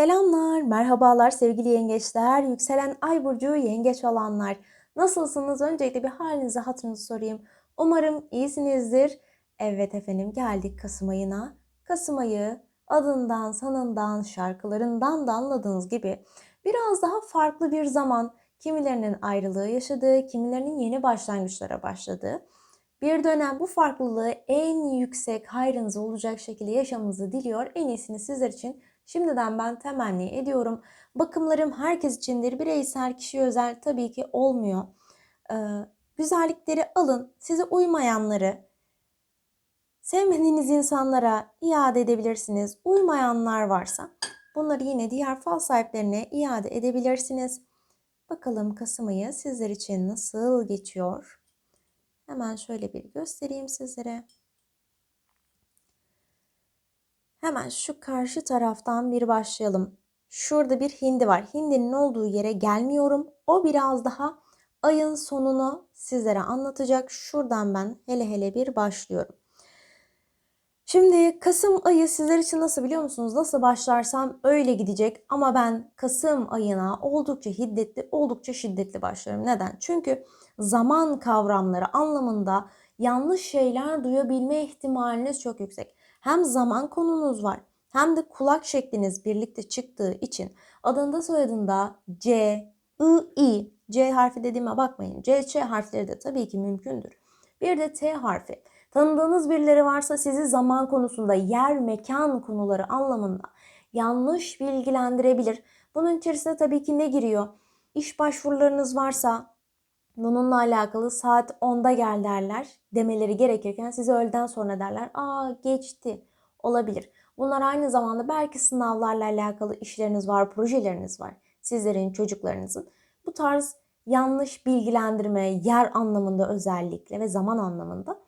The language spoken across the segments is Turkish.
Selamlar, merhabalar sevgili yengeçler, yükselen ay burcu yengeç olanlar. Nasılsınız? Öncelikle bir halinizi hatırınızı sorayım. Umarım iyisinizdir. Evet efendim geldik Kasım ayına. Kasım ayı adından, sanından, şarkılarından da anladığınız gibi biraz daha farklı bir zaman. Kimilerinin ayrılığı yaşadığı, kimilerinin yeni başlangıçlara başladığı bir dönem bu farklılığı en yüksek hayrınıza olacak şekilde yaşamınızı diliyor. En iyisini sizler için Şimdiden ben temenni ediyorum. Bakımlarım herkes içindir. Bireysel, kişi özel tabii ki olmuyor. Ee, güzellikleri alın. Size uymayanları sevmediğiniz insanlara iade edebilirsiniz. Uymayanlar varsa bunları yine diğer fal sahiplerine iade edebilirsiniz. Bakalım Kasım ayı sizler için nasıl geçiyor? Hemen şöyle bir göstereyim sizlere. Hemen şu karşı taraftan bir başlayalım. Şurada bir hindi var. Hindinin olduğu yere gelmiyorum. O biraz daha ayın sonunu sizlere anlatacak. Şuradan ben hele hele bir başlıyorum. Şimdi Kasım ayı sizler için nasıl biliyor musunuz? Nasıl başlarsam öyle gidecek ama ben Kasım ayına oldukça hiddetli, oldukça şiddetli başlarım. Neden? Çünkü zaman kavramları anlamında yanlış şeyler duyabilme ihtimaliniz çok yüksek hem zaman konunuz var hem de kulak şekliniz birlikte çıktığı için adında soyadında C, I, I, C harfi dediğime bakmayın. C, Ç harfleri de tabii ki mümkündür. Bir de T harfi. Tanıdığınız birileri varsa sizi zaman konusunda, yer, mekan konuları anlamında yanlış bilgilendirebilir. Bunun içerisine tabii ki ne giriyor? İş başvurularınız varsa bununla alakalı saat 10'da gel derler demeleri gerekirken size öğleden sonra derler. Aa geçti olabilir. Bunlar aynı zamanda belki sınavlarla alakalı işleriniz var, projeleriniz var. Sizlerin, çocuklarınızın. Bu tarz yanlış bilgilendirme, yer anlamında özellikle ve zaman anlamında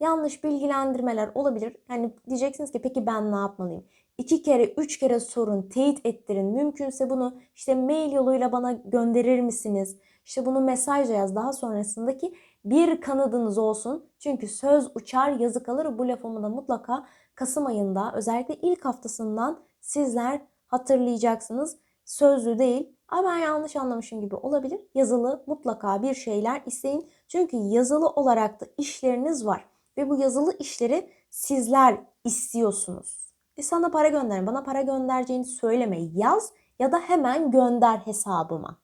yanlış bilgilendirmeler olabilir. Yani diyeceksiniz ki peki ben ne yapmalıyım? İki kere, üç kere sorun, teyit ettirin. Mümkünse bunu işte mail yoluyla bana gönderir misiniz? İşte bunu mesajla yaz. Daha sonrasındaki bir kanadınız olsun. Çünkü söz uçar yazı kalır. Bu lafımı da mutlaka Kasım ayında özellikle ilk haftasından sizler hatırlayacaksınız. Sözlü değil. Ay ben yanlış anlamışım gibi olabilir. Yazılı mutlaka bir şeyler isteyin. Çünkü yazılı olarak da işleriniz var. Ve bu yazılı işleri sizler istiyorsunuz. E sana para gönderin. Bana para göndereceğini söyleme. Yaz ya da hemen gönder hesabıma.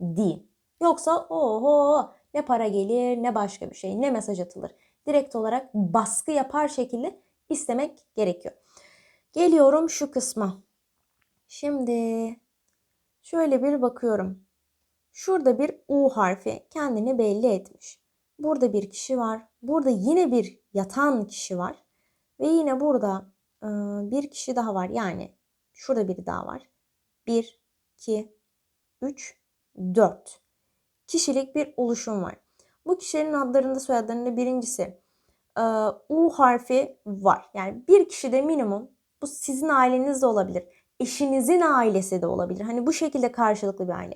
Deyin. Yoksa oho ne para gelir ne başka bir şey ne mesaj atılır. Direkt olarak baskı yapar şekilde istemek gerekiyor. Geliyorum şu kısma. Şimdi şöyle bir bakıyorum. Şurada bir U harfi kendini belli etmiş. Burada bir kişi var. Burada yine bir yatan kişi var. Ve yine burada e, bir kişi daha var. Yani şurada biri daha var. 1, 2, 3, 4 kişilik bir oluşum var. Bu kişilerin adlarında soyadlarında birincisi e, U harfi var. Yani bir kişi de minimum bu sizin aileniz de olabilir. Eşinizin ailesi de olabilir. Hani bu şekilde karşılıklı bir aile.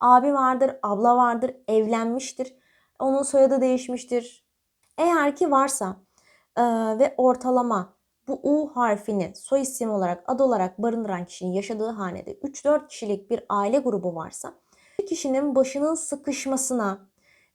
Abi vardır, abla vardır, evlenmiştir. Onun soyadı değişmiştir. Eğer ki varsa e, ve ortalama bu U harfini soy isim olarak, ad olarak barındıran kişinin yaşadığı hanede 3-4 kişilik bir aile grubu varsa kişinin başının sıkışmasına,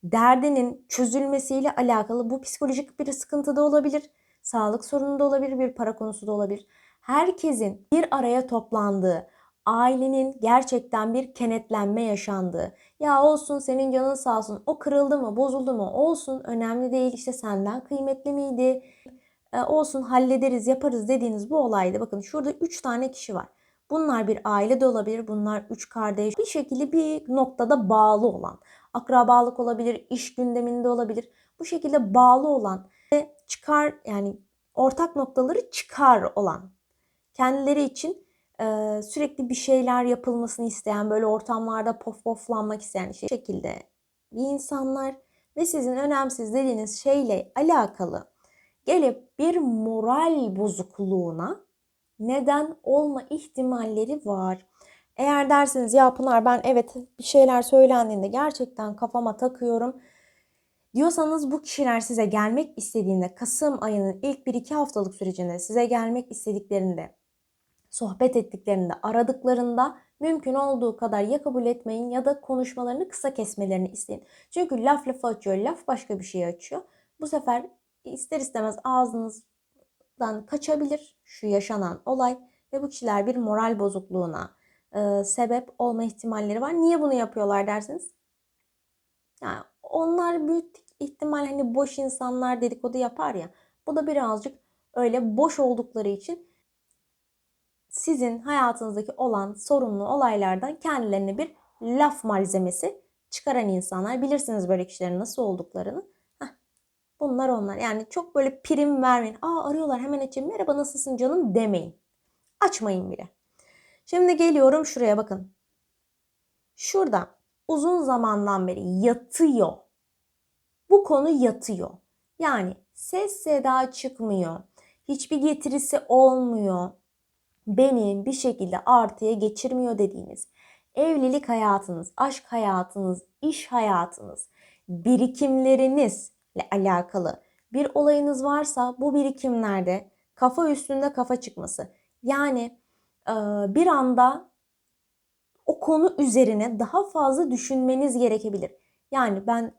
derdinin çözülmesiyle alakalı bu psikolojik bir sıkıntı da olabilir, sağlık sorunu da olabilir, bir para konusu da olabilir. Herkesin bir araya toplandığı, ailenin gerçekten bir kenetlenme yaşandığı. Ya olsun senin canın sağ olsun. O kırıldı mı, bozuldu mu? Olsun önemli değil. İşte senden kıymetli miydi? Ee, olsun hallederiz, yaparız dediğiniz bu olayda bakın şurada 3 tane kişi var. Bunlar bir aile de olabilir. Bunlar üç kardeş. Bir şekilde bir noktada bağlı olan. Akrabalık olabilir, iş gündeminde olabilir. Bu şekilde bağlı olan ve çıkar yani ortak noktaları çıkar olan. Kendileri için e, sürekli bir şeyler yapılmasını isteyen, böyle ortamlarda pof poflanmak isteyen işte şekilde bir insanlar ve sizin önemsiz dediğiniz şeyle alakalı gelip bir moral bozukluğuna neden olma ihtimalleri var. Eğer dersiniz ya Pınar ben evet bir şeyler söylendiğinde gerçekten kafama takıyorum diyorsanız bu kişiler size gelmek istediğinde Kasım ayının ilk 1-2 haftalık sürecinde size gelmek istediklerinde sohbet ettiklerinde, aradıklarında mümkün olduğu kadar ya kabul etmeyin ya da konuşmalarını kısa kesmelerini isteyin. Çünkü laf lafı açıyor, laf başka bir şey açıyor. Bu sefer ister istemez ağzınızdan kaçabilir şu yaşanan olay ve bu kişiler bir moral bozukluğuna e, sebep olma ihtimalleri var. Niye bunu yapıyorlar dersiniz? Yani onlar büyük ihtimal hani boş insanlar dedikodu yapar ya. Bu da birazcık öyle boş oldukları için sizin hayatınızdaki olan sorunlu olaylardan kendilerine bir laf malzemesi çıkaran insanlar. Bilirsiniz böyle kişilerin nasıl olduklarını. Bunlar onlar. Yani çok böyle prim vermeyin. Aa arıyorlar hemen açayım. Merhaba nasılsın canım demeyin. Açmayın bile. Şimdi geliyorum şuraya bakın. Şurada uzun zamandan beri yatıyor. Bu konu yatıyor. Yani ses seda çıkmıyor. Hiçbir getirisi olmuyor. Beni bir şekilde artıya geçirmiyor dediğiniz evlilik hayatınız, aşk hayatınız, iş hayatınız, birikimlerinizle alakalı bir olayınız varsa bu birikimlerde kafa üstünde kafa çıkması. Yani bir anda o konu üzerine daha fazla düşünmeniz gerekebilir. Yani ben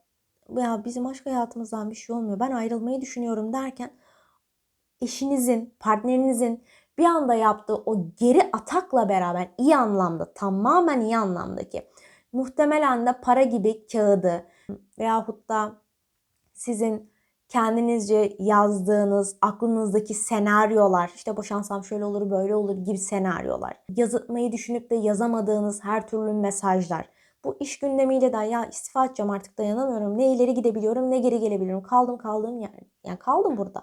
ya bizim aşk hayatımızdan bir şey olmuyor. Ben ayrılmayı düşünüyorum derken eşinizin, partnerinizin bir anda yaptığı o geri atakla beraber iyi anlamda, tamamen iyi anlamdaki muhtemelen de para gibi kağıdı veyahut da sizin kendinizce yazdığınız aklınızdaki senaryolar işte boşansam şöyle olur böyle olur gibi senaryolar yazıtmayı düşünüp de yazamadığınız her türlü mesajlar bu iş gündemiyle de ya istifa edeceğim artık dayanamıyorum ne ileri gidebiliyorum ne geri gelebiliyorum kaldım kaldığım yer yani kaldım burada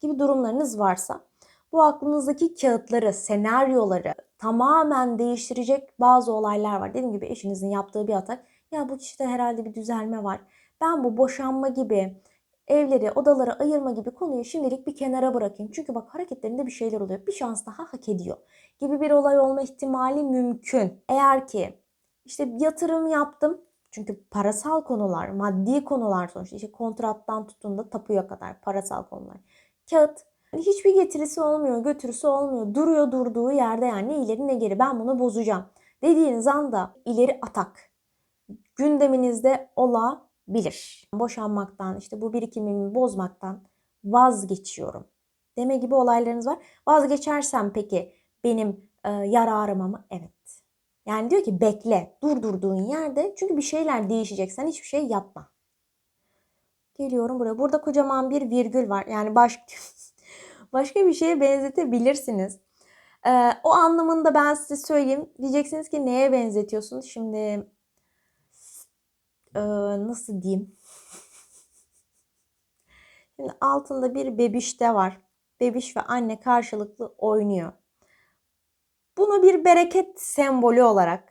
gibi durumlarınız varsa bu aklınızdaki kağıtları, senaryoları tamamen değiştirecek bazı olaylar var. Dediğim gibi eşinizin yaptığı bir atak. Ya bu kişide herhalde bir düzelme var. Ben bu boşanma gibi evleri, odaları ayırma gibi konuyu şimdilik bir kenara bırakayım. Çünkü bak hareketlerinde bir şeyler oluyor. Bir şans daha hak ediyor. Gibi bir olay olma ihtimali mümkün. Eğer ki işte yatırım yaptım. Çünkü parasal konular, maddi konular sonuçta işte kontrattan tutun da tapuya kadar parasal konular. Kağıt hiçbir getirisi olmuyor, götürüsü olmuyor. Duruyor durduğu yerde yani ne ileri ne geri ben bunu bozacağım. Dediğiniz anda ileri atak gündeminizde olabilir. Boşanmaktan işte bu birikimimi bozmaktan vazgeçiyorum deme gibi olaylarınız var. Vazgeçersem peki benim e, yararıma mı? Evet. Yani diyor ki bekle, dur durduğun yerde çünkü bir şeyler değişecek. Sen hiçbir şey yapma. Geliyorum buraya. Burada kocaman bir virgül var. Yani baş başka bir şeye benzetebilirsiniz. Ee, o anlamında ben size söyleyeyim. Diyeceksiniz ki neye benzetiyorsunuz? Şimdi e, nasıl diyeyim? Şimdi altında bir bebiş de var. Bebiş ve anne karşılıklı oynuyor. Bunu bir bereket sembolü olarak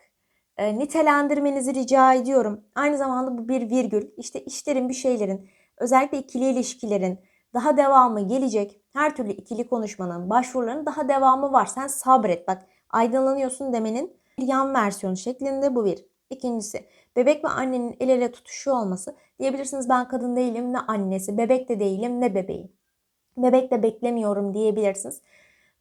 e, nitelendirmenizi rica ediyorum. Aynı zamanda bu bir virgül. İşte işlerin bir şeylerin özellikle ikili ilişkilerin daha devamı gelecek. Her türlü ikili konuşmanın, başvuruların daha devamı var. Sen sabret bak aydınlanıyorsun demenin bir yan versiyonu şeklinde bu bir. İkincisi bebek ve annenin el ele tutuşu olması. Diyebilirsiniz ben kadın değilim ne annesi, bebek de değilim ne bebeği. Bebek de beklemiyorum diyebilirsiniz.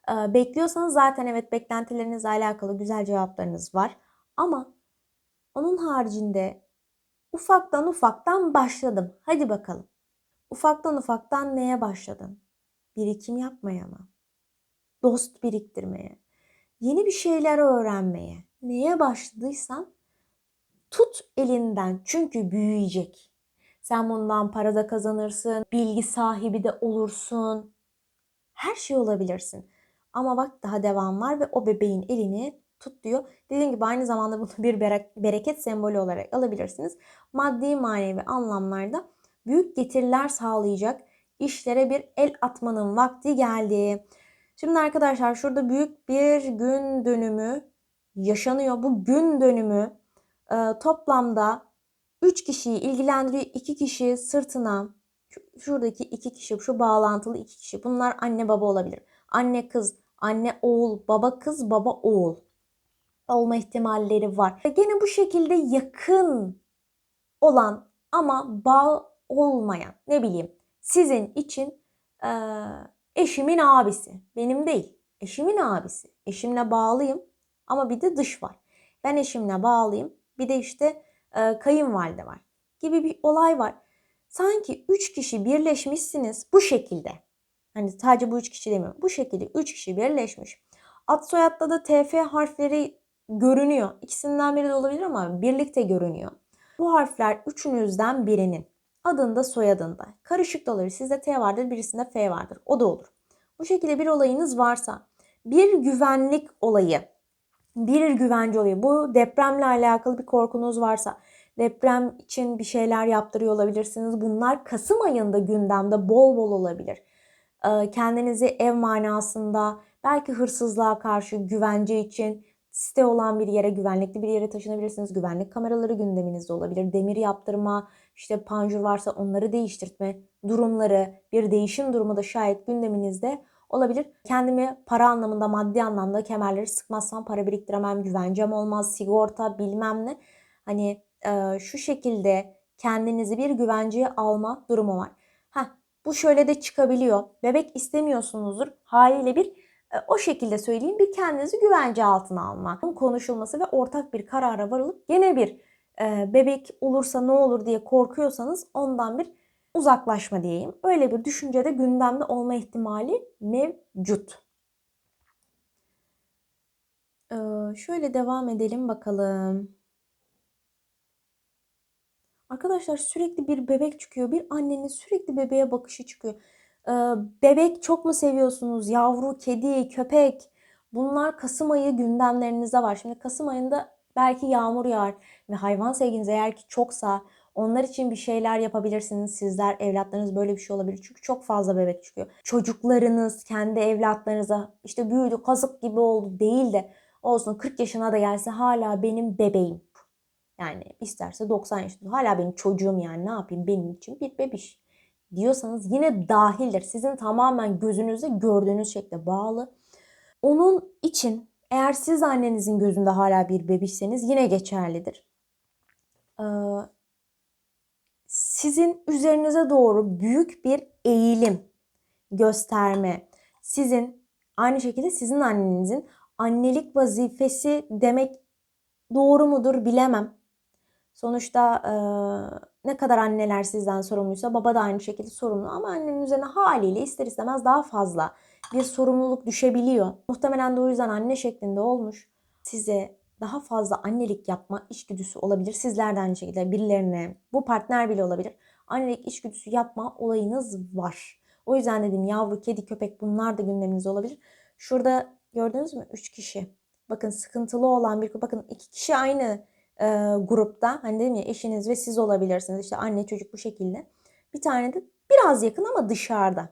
Bekliyorsanız zaten evet beklentilerinizle alakalı güzel cevaplarınız var. Ama onun haricinde ufaktan ufaktan başladım. Hadi bakalım. Ufaktan ufaktan neye başladın? Birikim yapmaya mı? Dost biriktirmeye, yeni bir şeyler öğrenmeye. Neye başladıysan tut elinden çünkü büyüyecek. Sen bundan para da kazanırsın, bilgi sahibi de olursun. Her şey olabilirsin. Ama bak daha devam var ve o bebeğin elini tut diyor. Dediğim gibi aynı zamanda bunu bir bereket sembolü olarak alabilirsiniz. Maddi manevi anlamlarda büyük getiriler sağlayacak işlere bir el atmanın vakti geldi. Şimdi arkadaşlar şurada büyük bir gün dönümü yaşanıyor. Bu gün dönümü e, toplamda 3 kişiyi ilgilendiriyor. 2 kişi sırtına şuradaki 2 kişi şu bağlantılı 2 kişi bunlar anne baba olabilir. Anne kız, anne oğul, baba kız, baba oğul olma ihtimalleri var. Gene bu şekilde yakın olan ama bağ olmayan ne bileyim sizin için e, eşimin abisi benim değil eşimin abisi Eşimle bağlıyım ama bir de dış var. Ben eşimle bağlıyım. Bir de işte e, kayınvalide var gibi bir olay var. Sanki üç kişi birleşmişsiniz bu şekilde. Hani sadece bu üç kişi demiyorum. Bu şekilde üç kişi birleşmiş. Ad soyadda da TF harfleri görünüyor. İkisinden biri de olabilir ama birlikte görünüyor. Bu harfler üçünüzden birinin adında soyadında. Karışık da olabilir. Sizde T vardır birisinde F vardır. O da olur. Bu şekilde bir olayınız varsa bir güvenlik olayı, bir güvence olayı, bu depremle alakalı bir korkunuz varsa, deprem için bir şeyler yaptırıyor olabilirsiniz. Bunlar Kasım ayında gündemde bol bol olabilir. Ee, kendinizi ev manasında, belki hırsızlığa karşı güvence için site olan bir yere, güvenlikli bir yere taşınabilirsiniz. Güvenlik kameraları gündeminizde olabilir. Demir yaptırma, işte panjur varsa onları değiştirtme durumları, bir değişim durumu da şayet gündeminizde olabilir. Kendimi para anlamında, maddi anlamda kemerleri sıkmazsam para biriktiremem, güvencem olmaz, sigorta bilmem ne. Hani e, şu şekilde kendinizi bir güvenceye alma durumu var. Heh, bu şöyle de çıkabiliyor. Bebek istemiyorsunuzdur. Haliyle bir e, o şekilde söyleyeyim bir kendinizi güvence altına alma. Bunun konuşulması ve ortak bir karara varılıp gene bir e, bebek olursa ne olur diye korkuyorsanız ondan bir uzaklaşma diyeyim. Öyle bir düşüncede gündemde olma ihtimali mevcut. Ee, şöyle devam edelim bakalım. Arkadaşlar sürekli bir bebek çıkıyor. Bir annenin sürekli bebeğe bakışı çıkıyor. Ee, bebek çok mu seviyorsunuz? Yavru, kedi, köpek. Bunlar Kasım ayı gündemlerinizde var. Şimdi Kasım ayında belki yağmur yağar ve hayvan sevginiz eğer ki çoksa onlar için bir şeyler yapabilirsiniz. Sizler evlatlarınız böyle bir şey olabilir. Çünkü çok fazla bebek çıkıyor. Çocuklarınız kendi evlatlarınıza işte büyüdü kazık gibi oldu değil de olsun 40 yaşına da gelse hala benim bebeğim. Yani isterse 90 yaşında hala benim çocuğum yani ne yapayım benim için bir bebiş diyorsanız yine dahildir. Sizin tamamen gözünüzde gördüğünüz şekle bağlı. Onun için eğer siz annenizin gözünde hala bir bebişseniz yine geçerlidir. Ee, sizin üzerinize doğru büyük bir eğilim gösterme, sizin aynı şekilde sizin annenizin annelik vazifesi demek doğru mudur bilemem. Sonuçta e, ne kadar anneler sizden sorumluysa baba da aynı şekilde sorumlu ama annenin üzerine haliyle ister istemez daha fazla bir sorumluluk düşebiliyor. Muhtemelen de o yüzden anne şeklinde olmuş. Size daha fazla annelik yapma içgüdüsü olabilir. Sizlerden şekilde birilerine, bu partner bile olabilir. Annelik içgüdüsü yapma olayınız var. O yüzden dedim yavru, kedi, köpek bunlar da gündeminizde olabilir. Şurada gördünüz mü? Üç kişi. Bakın sıkıntılı olan bir bakın iki kişi aynı e, grupta. Hani dedim ya eşiniz ve siz olabilirsiniz. İşte anne çocuk bu şekilde. Bir tane de biraz yakın ama dışarıda.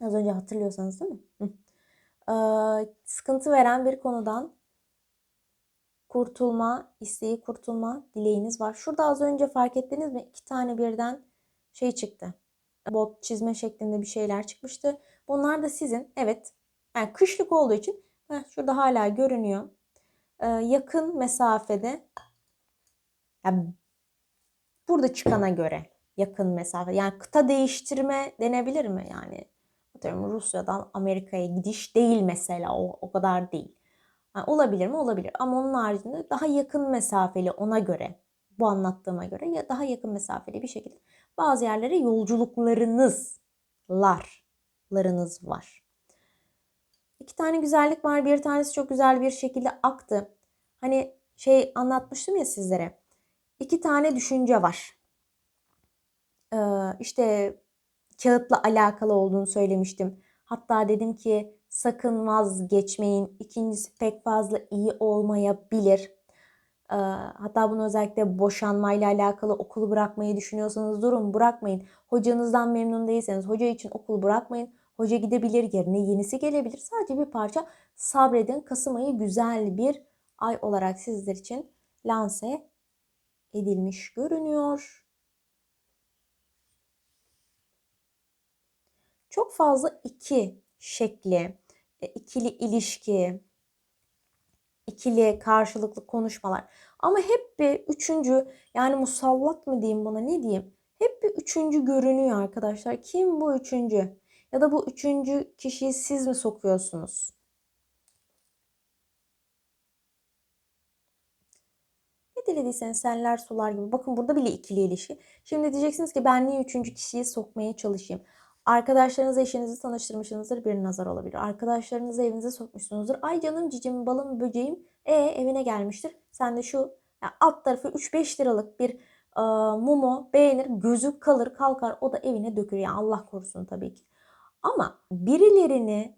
Az önce hatırlıyorsanız değil mi? Ee, sıkıntı veren bir konudan kurtulma, isteği kurtulma dileğiniz var. Şurada az önce fark ettiniz mi? İki tane birden şey çıktı. Bot çizme şeklinde bir şeyler çıkmıştı. Bunlar da sizin. Evet. Yani kışlık olduğu için heh, şurada hala görünüyor. Ee, yakın mesafede yani burada çıkana göre yakın mesafe. Yani kıta değiştirme denebilir mi? Yani atıyorum Rusya'dan Amerika'ya gidiş değil mesela o, o kadar değil. Yani olabilir mi? Olabilir. Ama onun haricinde daha yakın mesafeli ona göre, bu anlattığıma göre ya daha yakın mesafeli bir şekilde bazı yerlere yolculuklarınız larlarınız var. İki tane güzellik var. Bir tanesi çok güzel bir şekilde aktı. Hani şey anlatmıştım ya sizlere. İki tane düşünce var. Ee, işte kağıtla alakalı olduğunu söylemiştim. Hatta dedim ki sakın vazgeçmeyin. İkincisi pek fazla iyi olmayabilir. Ee, hatta bunu özellikle boşanmayla alakalı okulu bırakmayı düşünüyorsanız durun bırakmayın. Hocanızdan memnun değilseniz hoca için okulu bırakmayın. Hoca gidebilir yerine yenisi gelebilir. Sadece bir parça sabredin. Kasım ayı güzel bir ay olarak sizler için lanse edilmiş görünüyor. Çok fazla iki şekli, e, ikili ilişki, ikili karşılıklı konuşmalar. Ama hep bir üçüncü yani musallat mı diyeyim buna ne diyeyim? Hep bir üçüncü görünüyor arkadaşlar. Kim bu üçüncü? Ya da bu üçüncü kişiyi siz mi sokuyorsunuz? Ne dilediyseniz senler sular gibi. Bakın burada bile ikili ilişki. Şimdi diyeceksiniz ki ben niye üçüncü kişiyi sokmaya çalışayım? Arkadaşlarınız eşinizi tanıştırmışsınızdır bir nazar olabilir. Arkadaşlarınızı evinize sokmuşsunuzdur. Ay canım cicim balım böceğim e evine gelmiştir. Sen de şu ya alt tarafı 3-5 liralık bir e, mumu beğenir gözü kalır kalkar o da evine dökür. Yani Allah korusun tabii ki. Ama birilerini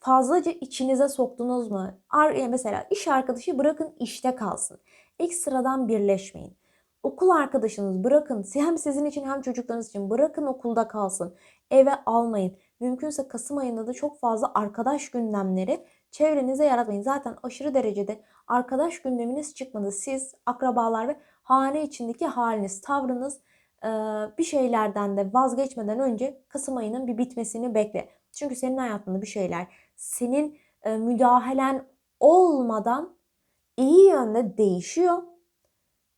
fazlaca içinize soktunuz mu? Ar- ya Mesela iş arkadaşı bırakın işte kalsın. Ekstradan birleşmeyin. Okul arkadaşınız bırakın hem sizin için hem çocuklarınız için bırakın okulda kalsın. Eve almayın. Mümkünse Kasım ayında da çok fazla arkadaş gündemleri çevrenize yaratmayın. Zaten aşırı derecede arkadaş gündeminiz çıkmadı. Siz akrabalar ve hane içindeki haliniz, tavrınız bir şeylerden de vazgeçmeden önce Kasım ayının bir bitmesini bekle. Çünkü senin hayatında bir şeyler senin müdahalen olmadan iyi yönde değişiyor.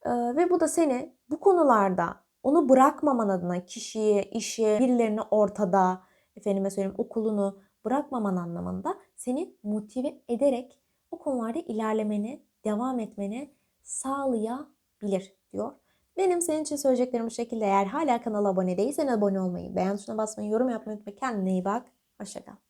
E, ve bu da seni bu konularda onu bırakmaman adına kişiyi, işi, birilerini ortada, efendime söyleyeyim okulunu bırakmaman anlamında seni motive ederek o konularda ilerlemeni, devam etmeni sağlayabilir diyor. Benim senin için söyleyeceklerim bu şekilde. Eğer hala kanala abone değilsen abone olmayı, beğen tuşuna basmayı, yorum yapmayı unutma. Kendine iyi bak. Hoşçakal.